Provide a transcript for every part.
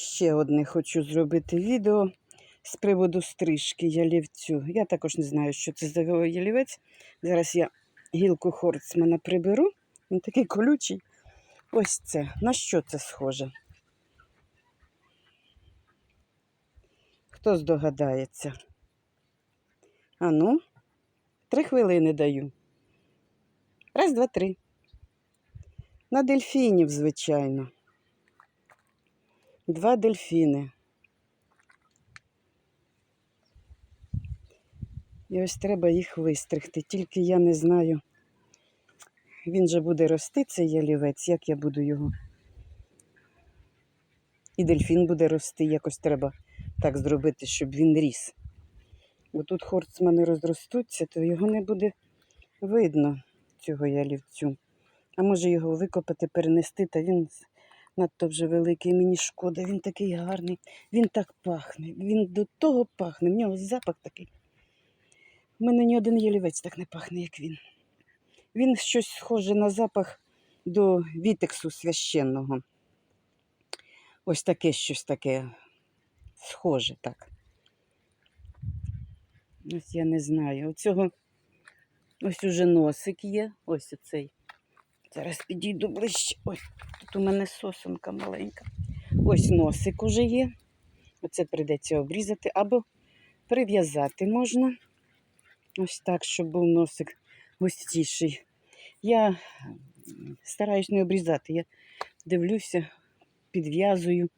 Ще одне хочу зробити відео з приводу стрижки ялівцю. Я також не знаю, що це за ялівець. Зараз я гілку хорцмана приберу. Він такий колючий. Ось це. На що це схоже? Хто здогадається? Ану, три хвилини даю. Раз, два, три. На дельфінів, звичайно. Два дельфіни. І ось треба їх вистригти. Тільки я не знаю. Він же буде рости, цей ялівець, як я буду його. І дельфін буде рости, якось треба так зробити, щоб він ріс. Бо тут хорцмани розростуться, то його не буде видно, цього ялівцю. А може його викопати, перенести, та він надто вже великий, мені шкода, він такий гарний, він так пахне, він до того пахне, в нього запах такий. У мене ні один ялівець так не пахне, як він. Він щось схоже на запах до вітексу священного. Ось таке щось таке схоже так. Ось я не знаю. Оцього ось уже носик є. Ось оцей. Зараз підійду ближче. Ой, тут у мене сосенка маленька. Ось носик уже є. Оце прийдеться обрізати або прив'язати можна. Ось так, щоб був носик густіший. Я стараюсь не обрізати. Я дивлюся, підв'язую.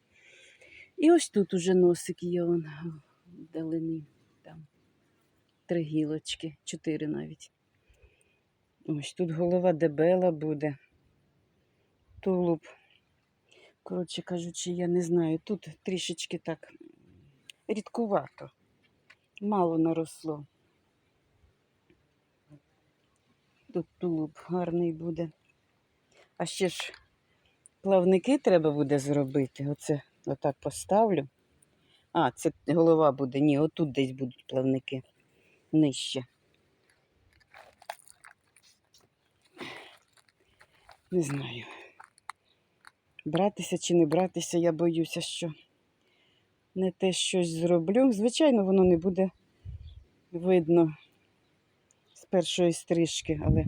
І ось тут уже носик є вдалині. Там три гілочки, чотири навіть. Ось тут голова дебела буде. Тулуб. Коротше кажучи, я не знаю. Тут трішечки так рідкувато. Мало наросло. Тут тулуб гарний буде. А ще ж плавники треба буде зробити. Оце отак поставлю. А, це голова буде. Ні, отут десь будуть плавники нижче. Не знаю. Братися чи не братися, я боюся, що не те щось зроблю. Звичайно, воно не буде видно з першої стрижки, але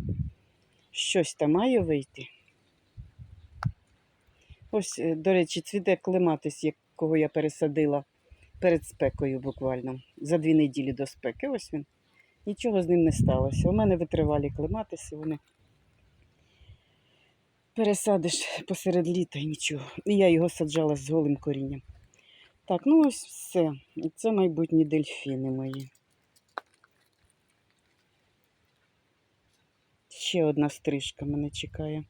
щось там має вийти. Ось, е, до речі, цвіте клематис, якого я пересадила перед спекою буквально за дві неділі до спеки. Ось він. Нічого з ним не сталося. У мене витривалі клематиси, вони пересадиш посеред літа і нічого. І я його саджала з голим корінням. Так, ну ось все. Це майбутні дельфіни мої. Ще одна стрижка мене чекає.